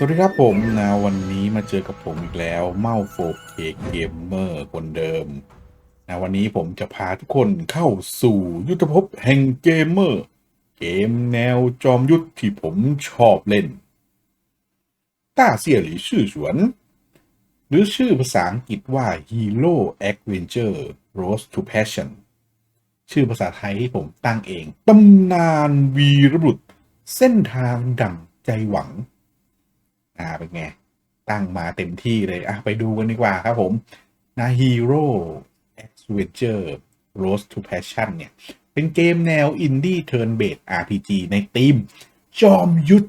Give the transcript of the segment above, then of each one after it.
สวัสดีครับผมนะวันนี้มาเจอกับผมอีกแล้วเมาโฟเคเกมเมอร์คนเดิมนะวันนี้ผมจะพาทุกคนเข้าสู่ยุทธภพแห่งเกมเมอร์ เกมแนวจอมยุทธที่ผมชอบเล่นต้าเสี่ยหรือชื่อฉวน หรือชื่อภาษาอังกฤษว่า Hero Adventure Road to Passion ชื่อภาษาไทยที่ผมตั้งเองตำนานวีรบุรุษเส้นทางดั่งใจหวัง อ่าเป็นไง ตั้งมาเต็มที่เลย อะ ไปดูกันดีกว่าครับผมนะ Hero Adventure Road to Passion เนี่ย เป็นเกมแนว Indie Turn Based RPG ในทีม จอมยุทธ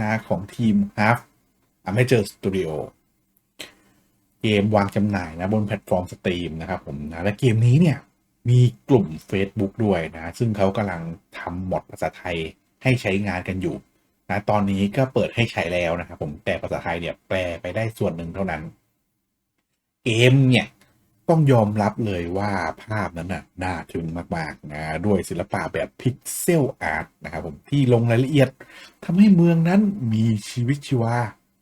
นะของทีม Half Amateur Studio เกมวางจำหน่ายนะบนแพลตฟอร์มสตรีมนะครับผมนะและเกมนี้เนี่ยมีกลุ่ม Facebook ด้วยนะ ซึ่งเขากำลังทำหมดภาษาไทยให้ใช้งานกันอยู่ นะตอนนี้ก็เปิดให้ใช้แล้วนะครับผมแต่ภาษาไทยเนี่ยแปลไปได้ส่วนหนึ่งเท่านั้น เกมเนี่ยต้องยอมรับเลยว่าภาพนั้นน่ะน่าทึ่งมากๆนะด้วยศิลปะแบบพิกเซลอาร์ตนะครับผมที่ลงรายละเอียดทำให้เมืองนั้นมีชีวิตชีวา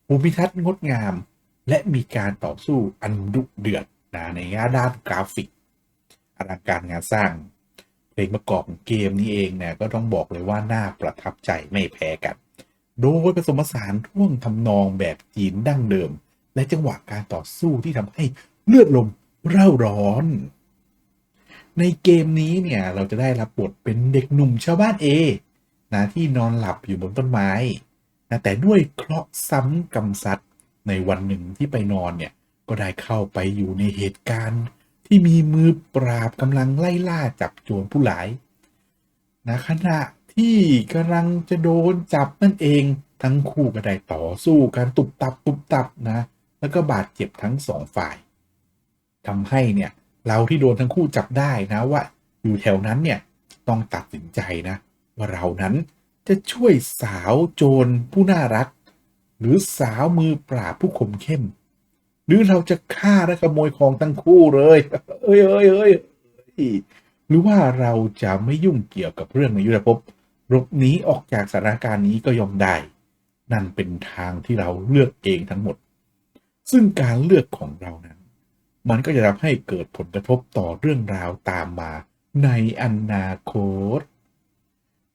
ภูมิทัศน์งดงาม และมีการต่อสู้อันดุเดือดนะในด้านกราฟิกอลังการงานสร้างเพลงประกอบของเกมนี้เองเนี่ยก็ต้องบอกเลยว่าน่าประทับใจไม่แพ้กัน โดยผสมผสานท่วงทำนองแบบจีนดั้งเดิม และจังหวะการต่อสู้ที่ทำให้เลือดลมเร่าร้อน ในเกมนี้เนี่ยเราจะได้รับบทเป็นเด็กหนุ่มชาวบ้านเอนะที่นอนหลับอยู่บนต้นไม้นะแต่ด้วยเคราะห์ซ้ำกำซัดในวันหนึ่งที่ไปนอนเนี่ยก็ได้เข้าไปอยู่ในเหตุการณ์ ที่มีมือปราบกำลังไล่ล่าจับโจรผู้ร้ายนะขณะ ที่กำลังจะโดนจับนั่นเองทั้งคู่ก็ได้ต่อสู้กันตุบตับตุบตับนะ แล้วก็บาดเจ็บทั้งสองฝ่ายทำให้เนี่ยเราที่โดนทั้งคู่จับได้นะว่า อยู่แถวนั้นเนี่ยต้องตัดสินใจนะ ว่าเรานั้นจะช่วยสาวโจรผู้น่ารัก หรือสาวมือปราบผู้คมเข้ม หรือเราจะฆ่าและขโมยของทั้งคู่เลย เอ้ยเอ้ยเอ้ยหรือว่าเราจะไม่ยุ่งเกี่ยวกับเรื่องในยุทธภพ หลบหนีออกจากสถานการณ์นี้ก็ยอมได้ นั่นเป็นทางที่เราเลือกเองทั้งหมด ซึ่งการเลือกของเรานั้น มันก็จะทำให้เกิดผลกระทบต่อเรื่องราวตามมาในอนาคต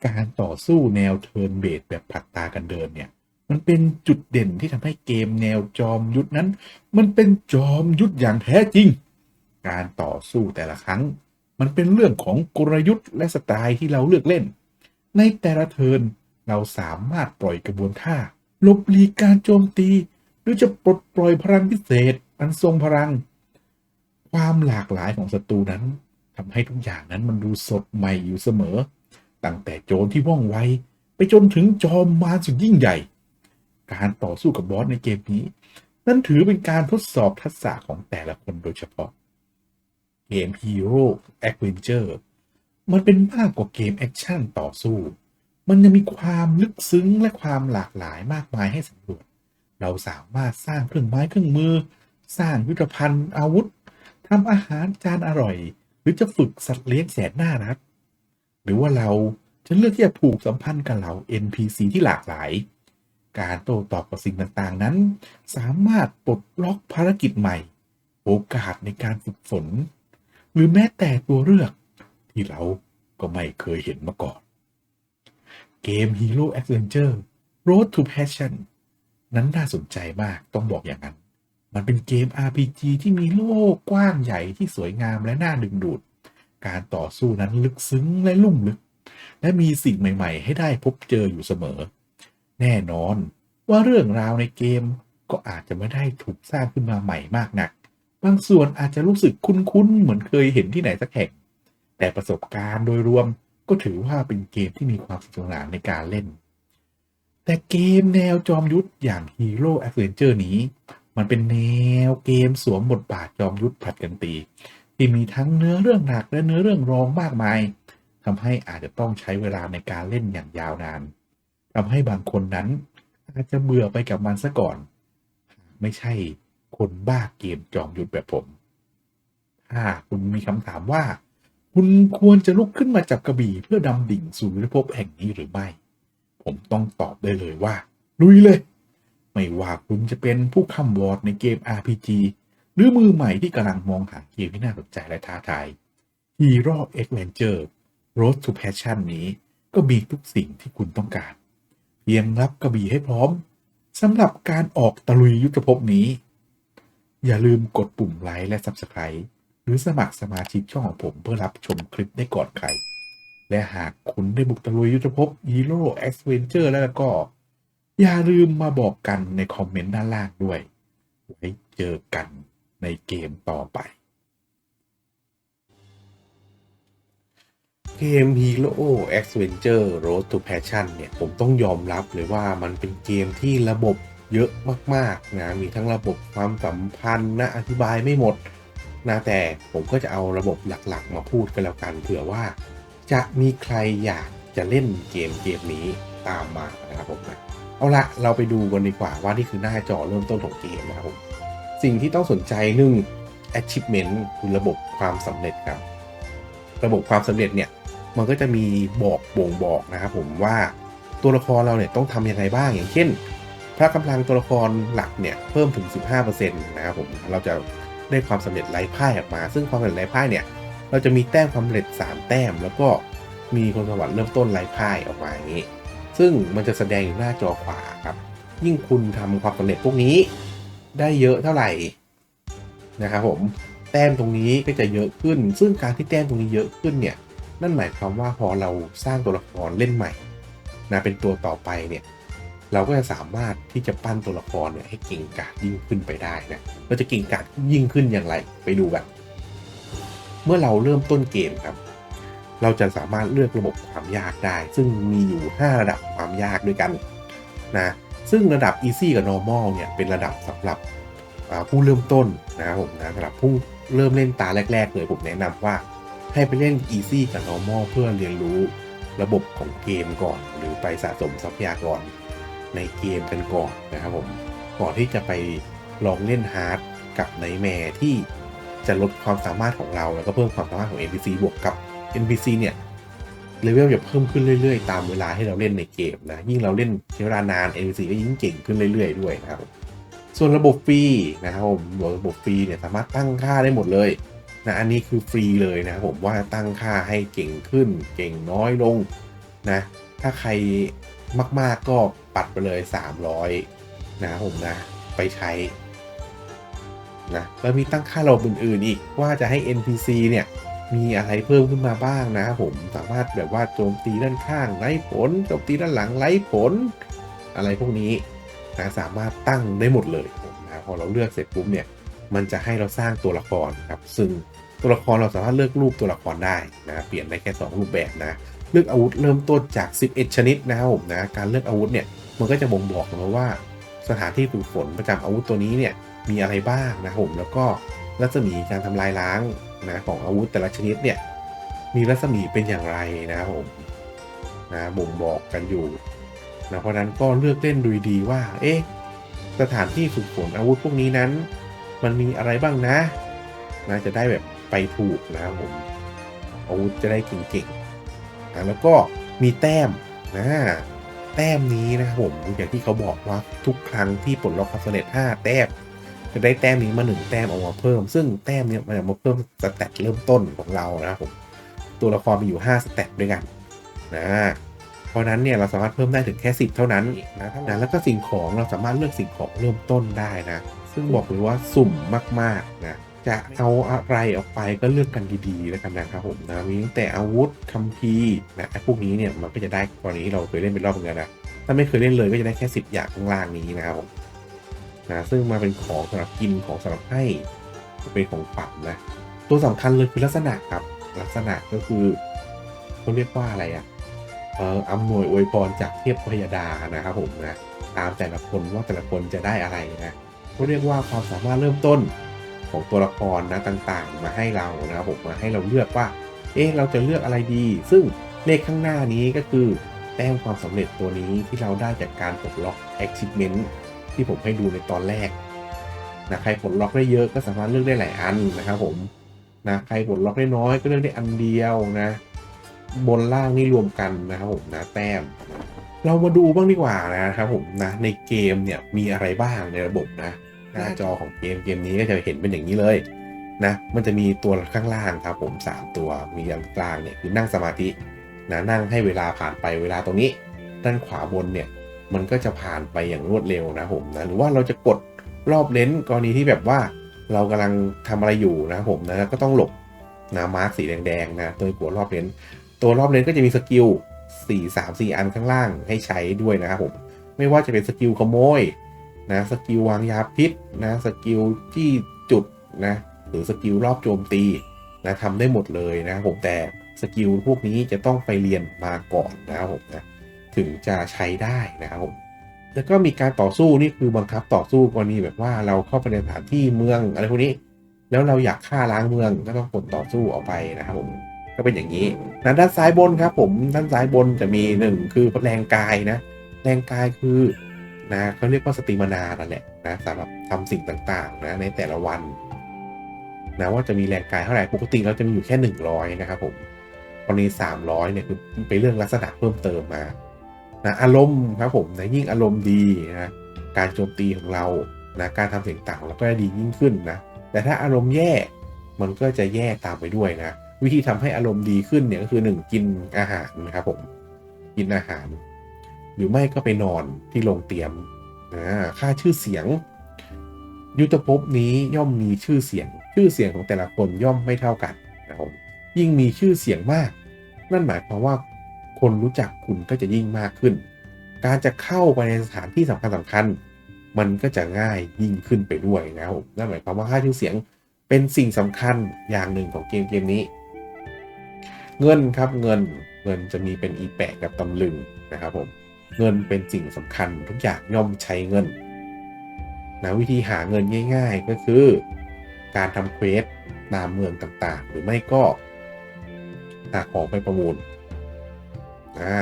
การต่อสู้แนวเทิร์นเบสแบบผัดตากันเดินเนี่ย มันเป็นจุดเด่นที่ทำให้เกมแนวจอมยุทธนั้น มันเป็นจอมยุทธอย่างแท้จริง การต่อสู้แต่ละครั้ง มันเป็นเรื่องของกลยุทธ์และสไตล์ที่เราเลือกเล่น ในแต่ละเทิร์นเราสามารถปล่อยกระบวนท่าหลบหลีกการโจมตี หรือจะปลดปล่อยพลังพิเศษอันทรงพลัง ความหลากหลายของศัตรูนั้นทำให้ทุกอย่างนั้นมันดูสดใหม่อยู่เสมอ ตั้งแต่โจรที่ว่องไวไปจนถึงจอมมารสุดยิ่งใหญ่ การต่อสู้กับบอสในเกมนี้ นั่นถือเป็นการทดสอบทักษะของแต่ละคนโดยเฉพาะ เกม Hero Adventure มันเป็นมากกว่าเกมแอคชั่นต่อสู้ มันยังมีความลึกซึ้งและความหลากหลายมากมายให้สำรวจ เราสามารถสร้างเครื่องไม้เครื่องมือ สร้างยุทธภัณฑ์อาวุธทำอาหารจานอร่อย หรือจะฝึกสัตว์เลี้ยงแสนน่ารัก หรือว่าเราจะเลือกที่จะผูกสัมพันธ์กับเหล่า NPC ที่หลากหลาย การโต้ตอบกับสิ่งต่างๆนั้น สามารถปลดล็อกภารกิจใหม่ โอกาสในการฝึกฝน หรือแม้แต่ตัวเลือก ที่เราก็ไม่เคยเห็นมาก่อน เกม Hero Adventure Road to Passion นั้นน่าสนใจมากต้องบอกอย่างนั้น มันเป็นเกม RPG ที่มีโลกกว้างใหญ่ที่สวยงามและน่าดึงดูด การต่อสู้นั้นลึกซึ้งและลุ่มลึก และมีสิ่งใหม่ ๆ ให้ได้พบเจออยู่เสมอ แน่นอนว่าเรื่องราวในเกมก็อาจจะไม่ได้ถูกสร้างขึ้นมาใหม่มากนัก บางส่วนอาจจะรู้สึกคุ้นๆ เหมือนเคยเห็นที่ไหนสักแห่ง แต่ประสบการณ์โดยรวมก็ถือว่าเป็นเกมที่มีความสนุกสนานในการเล่น แต่เกมแนวจอมยุทธอย่าง Hero Adventure นี้ มันเป็นแนวเกมสวมบทบาทจอมยุทธผัดกันตี ที่มีทั้งเนื้อเรื่องหนักและเนื้อเรื่องรองมากมายทำให้อาจจะต้องใช้เวลาในการเล่นอย่างยาวนานทำให้บางคนนั้น อาจจะเบื่อไปกับมันซะก่อน ไม่ใช่คนบ้าเกมจอมยุทธแบบผม ถ้าคุณมีคำถามว่า คุณควรจะลุกขึ้นมาจับกระบี่เพื่อดำดิ่งสู่ยุทธภพแห่งนี้หรือไม่ ผมต้องตอบได้เลยว่า ลุยเลย ไม่ว่าคุณจะเป็นผู้คำวอร์ดในเกม RPG หรือมือใหม่ที่กำลังมองหาเกมที่น่าสนใจและท้าทาย Hero Adventure Road to Passion นี้ก็มีทุกสิ่งที่คุณต้องการ เพียงรับกระบี่ให้พร้อมสำหรับการออกตะลุยยุทธภพนี้ อย่าลืมกดปุ่มไลค์และ Subscribe หรือสมัครสมาชิกช่องของผมเพื่อรับชมคลิปได้ก่อนใคร และหากคุณได้บุกตะลุยยุทธภพ Hero Adventure แล้วก็ อย่าลืมมาบอกกันในคอมเมนต์ด้านล่างด้วย ไว้เจอกันในเกมต่อไป เกม Hero Adventure Road to Passion เนี่ย ผมต้องยอมรับเลยว่ามันเป็นเกมที่ระบบเยอะมาก ๆ นะ มีทั้งระบบความสัมพันธ์นะ อธิบายไม่หมด นะแต่ผมก็จะเอาระบบหลักๆ มาพูดกันแล้วกันเผื่อว่าจะมีใครอยากจะเล่นเกมเกมนี้ตามมานะครับผมนะเอาละเราไปดูกันดีกว่าว่านี่คือหน้าจอเริ่มต้นของเกมนะครับผมสิ่งที่ต้องสนใจหนึ่ง achievement คือระบบความสำเร็จครับ ระบบความสำเร็จเนี่ยมันก็จะมีบอกบ่งบอกนะครับผมว่าตัวละครเราเนี่ยต้องทำยังไงบ้างอย่างเช่น พระกำลังตัวละครหลักเนี่ยเพิ่มถึง 15%นะครับผมเราจะ ได้ความสำเร็จไร้พ่ายออกมา ซึ่งความสำเร็จไร้พ่ายเนี่ย เราจะมีแต้มความสำเร็จ 3 แต้ม แล้วก็มีคนสวรรค์เริ่มต้นไร้พ่ายออกมาอย่างนี้ ซึ่งมันจะแสดงอยู่หน้าจอขวาครับ ยิ่งคุณทำความสำเร็จพวกนี้ ได้เยอะเท่าไหร่นะครับผมแต้มตรงนี้ก็จะเยอะขึ้น ซึ่งการที่แต้มตรงนี้เยอะขึ้นเนี่ยนั่นหมายความว่าพอเราสร้างตัวละครเล่นใหม่นะเป็นตัวต่อไปเนี่ย เราก็จะสามารถที่จะปั้นตัวละครเนี่ยให้เก่งกาจยิ่งขึ้นไปได้นะเราจะเก่งกาจยิ่งขึ้นอย่างไรไปดูกัน เมื่อเราเริ่มต้นเกมครับ เราจะสามารถเลือกระบบความยากได้ ซึ่งมีอยู่ 5 ระดับความยากด้วยกันนะซึ่งระดับ Easy กับ Normal เนี่ยเป็นระดับสำหรับผู้เริ่มต้นนะครับผมนะสำหรับผู้เริ่มเล่นตาแรก ๆ เลยผมแนะนำว่าให้ไปเล่น Easy กับ Normal เพื่อเรียนรู้ระบบของเกมก่อน หรือไปสะสมทรัพยากร ในเกมกันก่อนนะครับผม ก่อนที่จะไปลองเล่นฮาร์ดกับไนแมร์ที่จะลดความสามารถของเราแล้วก็เพิ่มความสามารถของ NPC บวกกับ NPC เนี่ยเลเวลจะเพิ่มขึ้นเรื่อยๆ ตามเวลาให้เราเล่นในเกมนะ ยิ่งเราเล่นใช้เวลานาน NPC ก็ยิ่งเก่งขึ้นเรื่อยๆ ด้วยนะครับ ส่วนระบบฟรีนะครับผมระบบฟรีเนี่ยสามารถตั้งค่าได้หมดเลยนะอันนี้คือฟรีเลยนะครับผมว่าตั้งค่าให้เก่งขึ้น เก่งน้อยลงนะถ้าใครมากๆก็ ปัดไปเลย 300 นะผมนะ ไปใช้นะแล้วมีตั้งค่าระบบอื่นๆอีกว่าจะให้ NPC เนี่ยมีอะไรเพิ่มขึ้นมาบ้างนะครับผมสามารถแบบว่าโจมตีด้านข้างไร้ผลโจมตีด้านหลังไร้ผล อะไรพวกนี้นะสามารถตั้งได้หมดเลยนะพอเราเลือกเสร็จปุ๊บเนี่ยมันจะให้เราสร้างตัวละครครับซึ่งตัวละครเราสามารถเลือกรูปตัวละครได้นะเปลี่ยนได้แค่ 2 รูปแบบนะเลือกอาวุธเริ่มต้นจาก 11 ชนิดนะครับผมนะการเลือกอาวุธเนี่ย มันก็จะบ่งบอกนะว่าสถานที่ฝึกฝนประจำอาวุธตัวนี้เนี่ยมีอะไรบ้างนะครับผมแล้วก็รัศมีการทำลายล้างนะของอาวุธแต่ละชนิดเนี่ยมีรัศมีเป็นอย่างไรนะครับผมนะบ่งบอกกันอยู่นะเพราะนั้นก็เลือกเล่นดูดีว่า เอ๊ะสถานที่ฝึกฝนอาวุธพวกนี้นั้น มันมีอะไรบ้างนะนะจะได้แบบไปถูกนะครับผมอาวุธจะได้เก่งๆนะแล้วก็มีแต้มนะ แต้มนี้นะครับผมอย่างที่เขาบอกว่าทุกครั้งที่ปลดล็อกคาสำเร็จ5แต้มจะได้แต้มนี้มาหนึ่งแต้มเอามาเพิ่ม ซึ่งแต้มเนี้ยมันจะมาเพิ่มสแตทเริ่มต้นของเรานะครับผมตัวละครมีอยู่5สแตทด้วยกันนะเพราะฉะนั้นเนี่ยเราสามารถเพิ่มได้ถึงแค่ 10 เท่านั้นนะนะแล้วก็สิ่งของเราสามารถเลือกสิ่งของเริ่มต้นได้นะ ซึ่งบอกเลยว่าสุ่มมากๆนะ จะเอาอะไรออกไปก็เลือกกันดีๆแล้วกันนะครับผมนะมีตั้งแต่อาวุธคัมภีร์นะไอ้พวกนี้เนี่ยมันก็จะได้กรณีที่เราเคยเล่นเป็นรอบเหมือนนะถ้าไม่เคยเล่นเลยก็จะได้แค่ 10 อย่างข้างล่างนี้นะครับผมนะซึ่งมาเป็นของสำหรับกินของสำหรับให้เป็นของฝันนะตัวสำคัญเลยคือลักษณะครับลักษณะก็คือเขาเรียกว่าอะไรอะเอ่ออำนวยอวยพรจากเทพพยดานะครับผมนะตามแต่ละคนว่าแต่ละคนจะได้อะไรนะเขาเรียกว่าความสามารถเริ่มต้น ของตัวละครนะต่างๆ มาให้เรานะครับผมมาให้เราเลือกว่า เอ๊ะเราจะเลือกอะไรดี ซึ่งเลขข้างหน้านี้ก็คือแต้มความสำเร็จตัวนี้ที่เราได้จากการปลดล็อก achievement ที่ผมให้ดูในตอนแรกนะใครปลดล็อกได้เยอะก็สามารถเลือกได้หลายอันนะครับผมนะใครปลดล็อกได้น้อยก็เลือกได้อันเดียวนะ บนล่างนี่รวมกันนะครับผมนะแต้ม เรามาดูบ้างดีกว่านะครับผมนะในเกมเนี่ยมีอะไรบ้างในระบบนะ หน้าจอของเกมเกมนี้ก็จะเห็นเป็นอย่างนี้เลยนะมันจะมีตัวข้างล่างครับผม 3 ตัวมีอันกลางเนี่ยคือนั่งสมาธินะนั่งให้เวลาผ่านไปเวลาตรงนี้ ด้านขวาบนเนี่ยมันก็จะผ่านไปอย่างรวดเร็วนะผมนะหรือว่าเราจะกดรอบเลนส์กรณีที่แบบว่า เรากำลังทำอะไรอยู่นะผมนะก็ต้องหลบนะมาร์กสีแดงๆนะตัวกดรอบเลนส์ตัวรอบเลนส์ก็จะมีสกิล4 3 4 อันข้างล่างให้ใช้ด้วยนะครับผมไม่ว่าจะเป็นสกิลขโมย นะสกิลวางยาพิษนะสกิลที่จุดนะหรือสกิลรอบโจมตีนะทำได้หมดเลยนะผมแต่สกิลพวกนี้จะต้องไปเรียนมาก่อนนะครับผมนะถึงจะใช้ได้นะครับผมแล้วก็มีการต่อสู้นี่คือบังคับต่อสู้กรณีแบบว่าเราเข้าไปในสถานที่เมืองอะไรพวกนี้ แล้วเราอยากฆ่าล้างเมืองก็ต้องกดต่อสู้ออกไปนะครับผมก็เป็นอย่างนี้นะด้านซ้ายบนครับผมด้านซ้ายบนจะมีหนึ่งคือแรงกายนะแรงกายคือ นะเขาเรียกว่าสติมานานั่นแหละนะสำหรับทำสิ่งต่างๆนะในแต่ละวันนะว่าจะมีแรงกายเท่าไหร่ปกติเราจะมีอยู่แค่ 100 นะครับผมกรณี300เนี่ยคือไปเรื่องลักษณะเพิ่มเติมมานะอารมณ์ครับผมนะยิ่งอารมณ์ดีนะการโจมตีของเรานะการทำสิ่งต่างเราก็จะดียิ่งขึ้นนะแต่ถ้าอารมณ์แย่มันก็จะแย่ตามไปด้วยนะวิธีทำให้อารมณ์ดีขึ้นเนี่ยก็คือ 1 กินอาหารนะครับผมกินอาหาร หรือไม่ก็ไปนอนที่โรงเตรียมค่าชื่อเสียง ยุทธภพนี้ย่อมมีชื่อเสียง ชื่อเสียงของแต่ละคนย่อมไม่เท่ากันนะครับยิ่งมีชื่อเสียงมาก นั่นหมายความว่าคนรู้จักคุณก็จะยิ่งมากขึ้น การจะเข้าไปในสถานที่สำคัญสำคัญมันก็จะง่ายยิ่งขึ้นไปด้วยนะครับนั่นหมายความว่าค่าชื่อเสียงเป็นสิ่งสำคัญอย่างหนึ่งของเกมเกมนี้ เงินครับเงินเงินจะมีเป็นอีแปะกับตำลึงนะครับผม เงินเป็นสิ่งสำคัญทุกอย่างย่อมใช้เงินนะวิธีหาเงินง่าย ๆ ก็คือ การทำเควสตามเมืองต่างๆ หรือไม่ก็หาของไปประมูลอ่า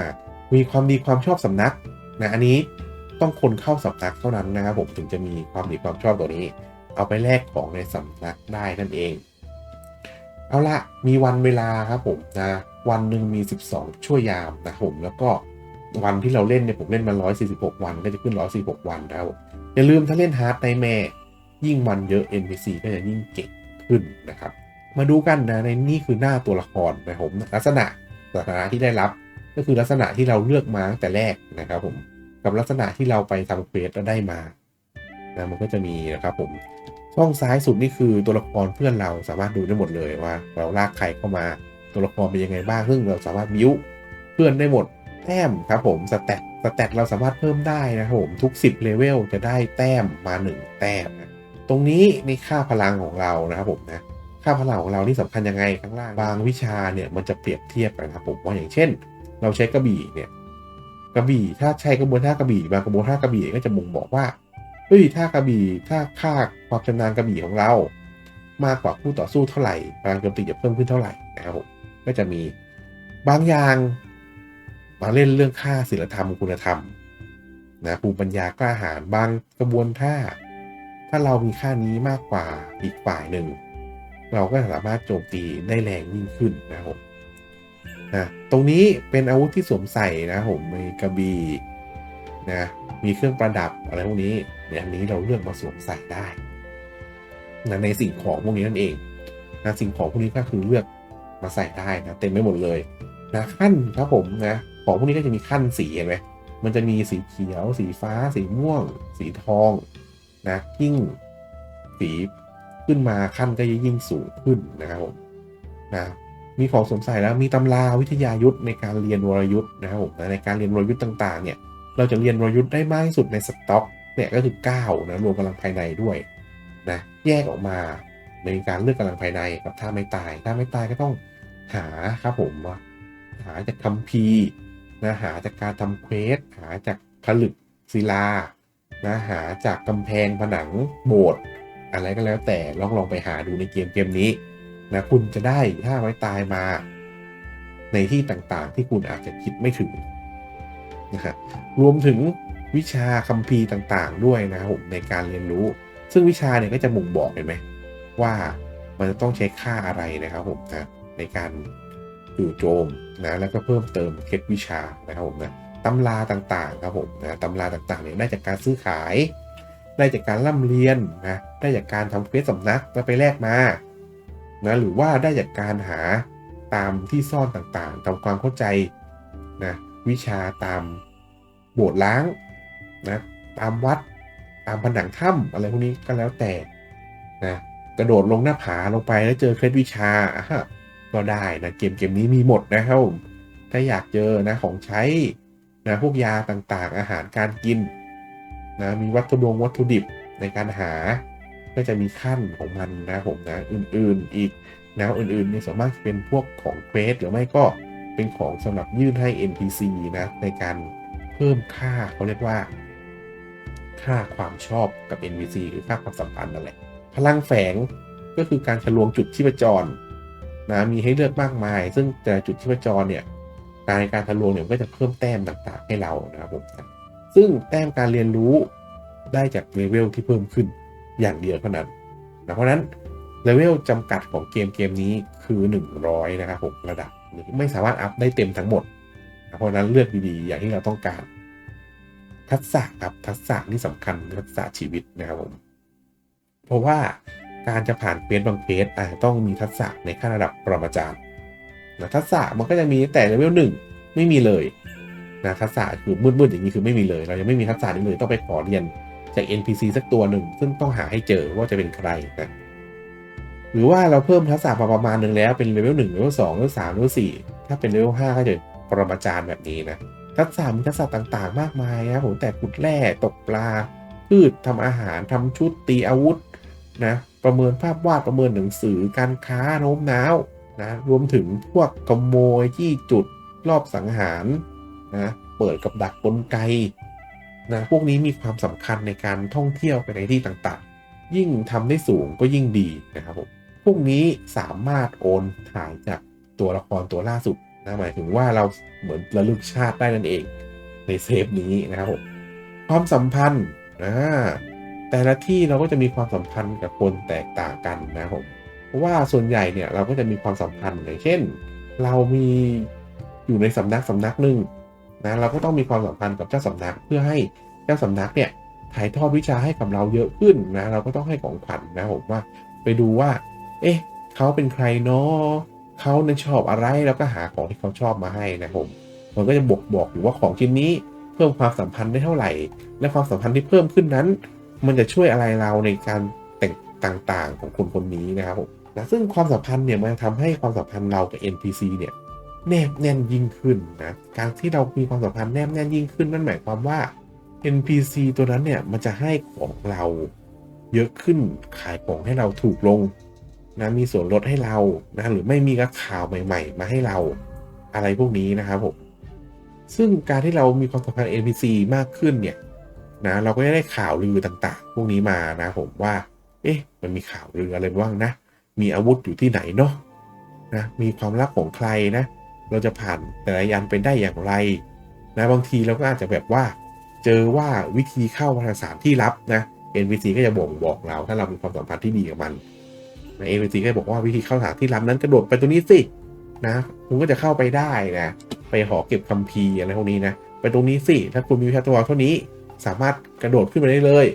มีความดีความชอบสำนักนะอันนี้ต้องคนเข้าสำนักเท่านั้นนะครับผมถึงจะมีความดีความชอบตัวนี้ เอาไปแลกของในสำนักได้นั่นเอง เอาละมีวันเวลาครับผมนะวันหนึ่งมี 12 ชั่วยามนะผมแล้วก็ วันที่เราเล่นเนี่ยผมเล่นมา 146 วันก็จะขึ้น 146 วันนะครับอย่าลืมถ้าเล่นฮาร์ดในแม่ยิ่งวันเยอะ NPC ก็จะยิ่งเก่งขึ้นนะครับ มาดูกันนะในนี่คือหน้าตัวละครนะผมลักษณะสถานะที่ได้รับ ก็คือลักษณะที่เราเลือกมาตั้งแต่แรกนะครับผมกับลักษณะที่เราไปทำเควสแล้วได้มานะมันก็จะมีนะครับผมช่องซ้ายสุดนี่คือตัวละครเพื่อนเราสามารถดูได้หมดเลยว่า เราลากใครเข้ามาตัวละครเป็นยังไงบ้างซึ่งเราสามารถบิ้วเพื่อนได้หมด แต้มครับผมสแตทสแตทเราสามารถเพิ่มได้นะครับผมทุก 10เลเวลจะได้แต้มมา 1 แต้มนะตรงนี้ในค่าพลังของเรานะครับผมนะค่าพลังของเรานี่สำคัญยังไงข้างล่างบางวิชาเนี่ยมันจะเปรียบเทียบกันครับผมว่าอย่างเช่น เราใช้กระบี่เนี่ยกระบี่ถ้าใช้กระบวนท่ากระบี่บางกระบวนท่ากระบี่ก็จะบ่งบอกว่าเฮ้ยท่ากระบี่ถ้าค่าความชำนาญกระบี่ของเรา มากกว่าคู่ต่อสู้เท่าไหร่พลังโจมตีจะเพิ่มขึ้นเท่าไหร่นะครับผมก็จะมีบางอย่าง มาเล่นเรื่องค่าศีลธรรมคุณธรรมนะภูมิปัญญากล้าหาญบางกระบวนท่า ถ้าเรามีค่านี้มากกว่าอีกฝ่ายหนึ่ง เราก็สามารถโจมตีได้แรงยิ่งขึ้นนะครับผมนะตรงนี้เป็นอาวุธที่สวมใส่นะครับผมมีกระบี่นะมีเครื่องประดับอะไรพวกนี้เนี่ยอันนี้เราเลือกมาสวมใส่ได้นะในสิ่งของพวกนี้นั่นเองนะสิ่งของพวกนี้ก็คือเลือกมาใส่ได้นะเต็มไม่หมดเลยนะขั้นครับผมนะ ของพวกนี้ก็จะมีขั้นสีเห็นไหมมันจะมีสีเขียว สีฟ้า สีม่วง สีทองนะยิ่งสีขึ้นมาขั้นก็จะยิ่งสูงขึ้นนะครับผมนะมีของสวมใส่แล้วมีตำราวิทยายุทธในการเรียนวรยุทธ์นะครับผมนะในการเรียนวรยุทธ์ต่างๆเนี่ยเราจะเรียนวรยุทธ์ได้มากที่สุดในสต็อกเนี่ยก็คือ9นะรวมกำลังภายในด้วยนะแยกออกมาในการเลือกกำลังภายในกับถ้าไม่ตายถ้าไม่ตายก็ต้องหาครับผมว่าหาจากคัมภีร์ นะหาจากการทำเควสหาจากผลึกศิลานะหาจากกำแพงผนังโบสถ์อะไรก็แล้วแต่ลองลองไปหาดูในเกมเกมนี้นะคุณจะได้ถ้าไว้ตายมา ในที่ต่างๆ ที่คุณอาจจะคิดไม่ถึงนะครับรวมถึงวิชาคัมภีร์ต่างๆ ด้วยนะครับผมในการเรียนรู้ ซึ่งวิชาเนี่ยก็จะบ่งบอกเห็นไหมว่ามันจะต้องใช้ค่าอะไรนะครับผมนะในการ จู่โจมนะแล้วก็เพิ่มเติมเคล็ดวิชานะครับผมนะตำราต่างๆครับผมนะตำราต่างๆเนี่ยได้จากการซื้อขาย ได้จากการร่ำเรียนนะได้จากการทำเควสสำนักแล้วไปแลกมานะหรือว่าได้จากการหาตามที่ซ่อนต่างๆทำความเข้าใจนะวิชาตามโบสถ์ล้างนะตามวัดตามผนังถ้ำอะไรพวกนี้ก็แล้วแต่นะกระโดดลงหน้าผาลงไปแล้วเจอเคล็ดวิชาอะฮะ ก็ได้นะเกมเกมนี้มีหมดนะครับผมถ้าอยากเจอนะของใช้นะพวกยาต่างๆ อาหารการกินนะมีวัตถุดงวัตถุดิบในการหา ก็จะมีขั้นของมันนะผมนะอื่นๆอีกแนะอื่นๆนี่ส่วนมากจะเป็นพวกของเควสหรือไม่ก็เป็นของสำหรับยื่นให้ NPC นะในการเพิ่มค่าเขาเรียกว่า ค่าความชอบกับ NPC หรือค่าความสัมพันธ์นั่นแหละพลังแฝงก็คือการทะลวงจุดชีพจร นะมีให้เลือกมากมาย ซึ่งแต่จุดชีพจรเนี่ยการในการทะลวงเนี่ยก็จะเพิ่มแต้มต่างๆให้เรานะครับผมซึ่งแต้มการเรียนรู้ได้จากเลเวลที่เพิ่มขึ้นอย่างเดียวเท่านั้นนะเพราะนั้นเลเวลจำกัดของเกมเกมนี้คือ 100 นะครับผมระดับไม่สามารถอัพได้เต็มทั้งหมดนะเพราะฉะนั้นเลือกดีๆ อย่างที่เราต้องการ ทักษะครับทักษะนี่สำคัญทักษะชีวิตนะครับผมเพราะว่า การจะผ่านเควสบางเควสอาจจะต้องมีทักษะในขั้นระดับปรมาจารย์นะทักษะมันก็จะมีแต่เลเวลหนึ่งไม่มีเลยนะทักษะคือมืดๆอย่างนี้คือไม่มีเลย เรายังไม่มีทักษะนี้เลยต้องไปขอเรียนจาก NPC สักตัวหนึ่ง ซึ่งต้องหาให้เจอว่าจะเป็นใครนะหรือว่าเราเพิ่มทักษะมาประมาณหนึ่งแล้วเป็นเลเวลหนึ่งเลเวลสองเลเวลสามเลเวลสี่ถ้าเป็นเลเวลห้าก็จะปรมาจารย์แบบนี้นะทักษะมีทักษะต่างๆ มากมายนะครับผมแต่ขุดแร่ตกปลาพืชทำอาหารทำชุดตีอาวุธ นะประเมินภาพวาดประเมินหนังสือการค้าโน้มน้าวนะรวมถึงพวกขโมยที่จุดรอบสังหารนะเปิดกับดักกลไกนะพวกนี้มีความสำคัญในการท่องเที่ยวไปในที่ต่างๆ ยิ่งทำได้สูงก็ยิ่งดีนะครับผมพวกนี้สามารถโอนถ่ายจากตัวละครตัวล่าสุดนะหมายถึงว่าเราเหมือนระลึกชาติได้นั่นเองในเซฟนี้นะครับผมความสัมพันธ์นะ แต่ละที่เราก็จะมีความสัมพันธ์กับคนแตกต่างกันนะครับผมเพราะว่าส่วนใหญ่เนี่ยเราก็จะมีความสัมพันธ์อย่างเช่น เรามีอยู่ในสำนักสำนักหนึ่งนะเราก็ต้องมีความสัมพันธ์กับเจ้าสำนักเพื่อให้เจ้าสำนักเนี่ยถ่ายทอดวิชาให้กับเราเยอะขึ้นนะเราก็ต้องให้ของขวัญนะผมว่าไปดูว่า เอ๊ะเขาเป็นใครเนาะเขาเนี่ยชอบอะไรแล้วก็หาของที่เขาชอบมาให้นะครับผมมันก็จะบอกบอกอยู่ว่าของชิ้นนี้เพิ่มความสัมพันธ์ได้เท่าไหร่ และความสัมพันธ์ที่เพิ่มขึ้นนั้น มันจะช่วยอะไรเราในการแต่งต่างๆ ของคนคนนี้นะครับผมนะซึ่งความสัมพันธ์เนี่ยมันทำให้ความสัมพันธ์เรากับ NPC เนี่ยแนบแน่นยิ่งขึ้นนะการที่เรามีความสัมพันธ์แนบแน่นยิ่งขึ้นนั่นหมายความว่า NPC ตัวนั้นเนี่ยมันจะให้ของเราเยอะขึ้นขายของให้เราถูกลงนะมีส่วนลดให้เรานะหรือไม่มีกระข่าวใหม่ ๆ มาให้เราอะไรพวกนี้นะครับผมซึ่งการที่เรามีความสัมพันธ์ NPC มากขึ้นเนี่ย นะเราก็จะได้ข่าวลือต่างๆ พวกนี้มานะผมว่า เอ๊ะมันมีข่าวลืออะไรบ้างนะ มีอาวุธอยู่ที่ไหนเนาะนะมีความลับของใครนะ เราจะผ่านแต่ละยันไปได้อย่างไรนะบางทีเราก็อาจจะแบบว่า เจอว่าวิธีเข้ามาสานที่ลับนะ NPC ก็จะบ่งบอกเรา ถ้าเรามีความสัมพันธ์ที่ดีกับมันนะ NPC ก็บอกว่าวิธีเข้าสานที่ลับนั้นกระโดดไปตรงนี้สินะคุณก็จะเข้าไปได้นะไปหอเก็บคัมภีร์อะไรพวกนี้นะไปตรงนี้สิถ้าคุณมีวิชาตัวเท่านี้ สามารถกระโดดขึ้นไปได้เลย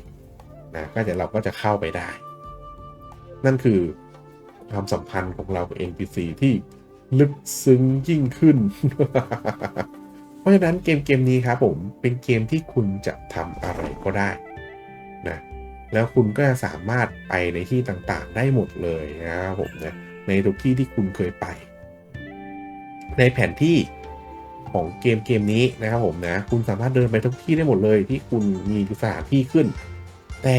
นะก็จะเราก็จะเข้าไปได้ นั่นคือความสัมพันธ์ของเรากับ NPC ที่ลึกซึ้งยิ่งขึ้น เพราะฉะนั้นเกมเกมนี้ครับผมเป็นเกมที่คุณจะทำอะไรก็ได้นะแล้วคุณก็จะสามารถไปในที่ต่างๆ ได้หมดเลยนะครับผมนะในทุกที่ที่คุณเคยไป ในแผนที่ ของเกมเกมนี้นะครับผมนะ คุณสามารถเดินไปทุกที่ได้หมดเลยที่คุณมีสถานที่ขึ้น แต่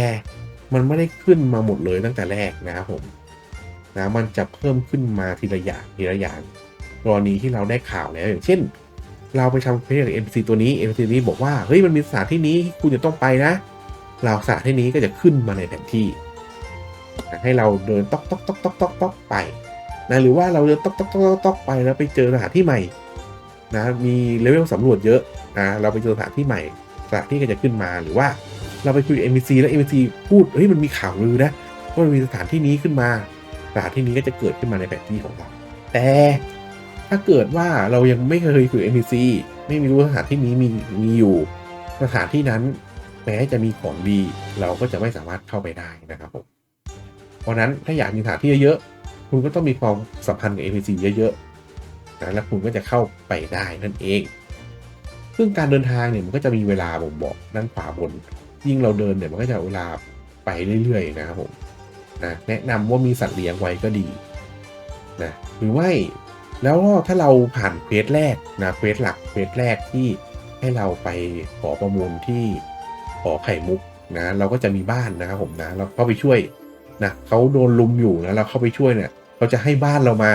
มันไม่ได้ขึ้นมาหมดเลยตั้งแต่แรกนะครับผมนะมันจะเพิ่มขึ้นมาทีละอย่างทีละอย่างกรณีที่เราได้ข่าวแล้วอย่างเช่น เราไปทำเพลงกับ NPC ตัวนี้ NPC นี้บอกว่าเฮ้ยมันมีสถานที่นี้คุณจะต้องไปนะ เราสถานที่นี้ก็จะขึ้นมาในแผนที่ให้เราเดินต๊อกต๊อกต๊อกต๊อกต๊อกตอกไปนะหรือว่าเราเดินตอกต๊อกต๊อกต๊อกต๊อกไปแล้วไปเจอสถานที่ใหม่ นะมีเลเวลสำรวจเยอะนะเราไปเจอสถานที่ใหม่สถานที่ก็จะขึ้นมาหรือว่าเราไปคุยกับ NPC แล้ว NPC พูดเฮ้ยมันมีข่าวลือนะว่ามันมีสถานที่นี้ขึ้นมาสถานที่นี้ก็จะเกิดขึ้นมาในแผนที่ของเรา แต่ถ้าเกิดว่าเรายังไม่เคยคุยกับ NPC ไม่มีรู้สถานที่นี้มีมีอยู่สถานที่นั้นแม้จะมีของดี เราก็จะไม่สามารถเข้าไปได้นะครับผมเพราะฉะนั้นถ้าอยากมีสถานที่เยอะๆคุณก็ต้องมีความสัมพันธ์กับ NPC เยอะๆ นะแล้วคุณก็จะเข้าไปได้นั่นเอง ซึ่งการเดินทางเนี่ยมันก็จะมีเวลาผมบอกด้านขวาบน ยิ่งเราเดินเนี่ยมันก็จะเวลาไปเรื่อยๆนะครับผมนะแนะนำว่ามีสัตว์เลี้ยงไว้ก็ดีนะหรือไม่แล้วถ้าเราผ่านเควสแรกนะเควสหลักเควสแรกที่ให้เราไปขอประมูลที่ขอไข่มุกนะเราก็จะมีบ้านนะครับผมนะเราเข้าไปช่วยนะเขาโดนลุมอยู่นะเราเข้าไปช่วยเนี่ยเขาจะให้บ้านเรามา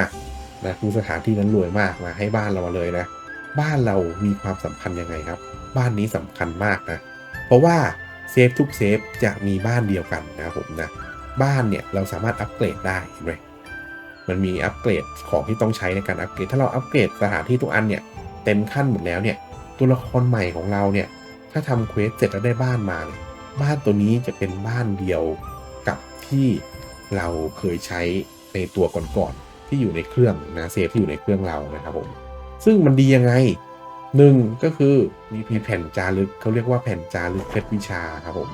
นะคือสถานที่นั้นรวยมากนะให้บ้านเรามาเลยนะ บ้านเรามีความสำคัญยังไงครับ บ้านนี้สำคัญมากนะ เพราะว่าเซฟทุกเซฟจะมีบ้านเดียวกันนะผมนะ บ้านเนี่ยเราสามารถอัปเกรดได้เห็นไหมมันมีอัปเกรดของที่ต้องใช้ในการอัปเกรด ถ้าเราอัปเกรดสถานที่ทุกอันเนี่ยเต็มขั้นหมดแล้วเนี่ยตัวละครใหม่ของเราเนี่ยถ้าทำเควสเสร็จแล้วได้บ้านมาเนี่ยบ้านตัวนี้จะเป็นบ้านเดียวกับที่เราเคยใช้ในตัวก่อน ที่อยู่ในเครื่องนะเซฟที่อยู่ในเครื่องเรานะครับผมซึ่งมันดียังไงหนึ่งก็คือมีแผ่นจารึกเขาเรียกว่าแผ่นจารึกเคล็ดวิชาครับผม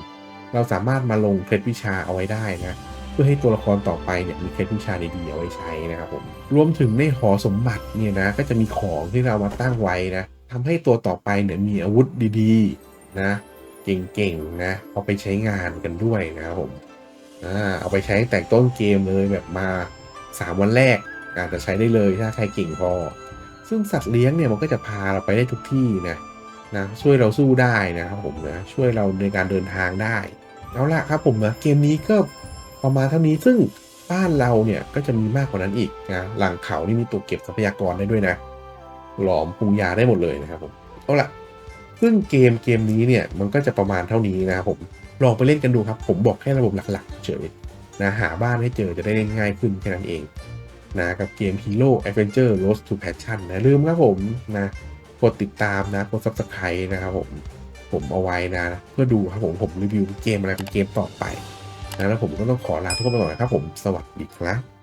เราสามารถมาลงเคล็ดวิชาเอาไว้ได้นะเพื่อให้ตัวละครต่อไปเนี่ยมีเคล็ดวิชาดีๆเอาไว้ใช้นะครับผมรวมถึงในหอสมบัติเนี่ยนะก็จะมีของที่เรามาตั้งไว้นะทำให้ตัวต่อไปเนี่ยมีอาวุธดีๆนะเก่งๆนะเอาไปใช้งานกันด้วยนะครับผมอ่าเอาไปใช้แต่งต้นเกมเลยแบบมา 3 วันแรก อาจจะใช้ได้เลยถ้าใครเก่งพอ ซึ่งสัตว์เลี้ยงเนี่ยมันก็จะพาเราไปได้ทุกที่นะนะช่วยเราสู้ได้นะครับผมนะช่วยเราในการเดินทางได้เอาละครับผมนะเกมนี้ก็ประมาณเท่านี้ซึ่งบ้านเราเนี่ยก็จะมีมากกว่านั้นอีกนะหลังเขานี่มีตัวเก็บทรัพยากรได้ด้วยนะ หลอมปรุงยาได้หมดเลยนะครับผมเอาละซึ่งเกมเกมนี้เนี่ยมันก็จะประมาณเท่านี้นะครับผมลองไปเล่นกันดูครับ ผมบอกแค่ระบบหลักๆ เฉยนะหาบ้านให้เจอจะได้เล่นง่ายขึ้นแค่นั้นเอง นะกับเกม Hero Adventure Road to Passion นะลืมครับผมนะกดติดตามนะกด Subscribe นะครับผมผมเอาไว้นะ เพื่อดูครับผมผมรีวิวเกมอะไรเป็นเกมต่อไปนะแล้วผมก็ต้องขอลาทุกคนไปก่อนนะครับผมสวัสดีครับ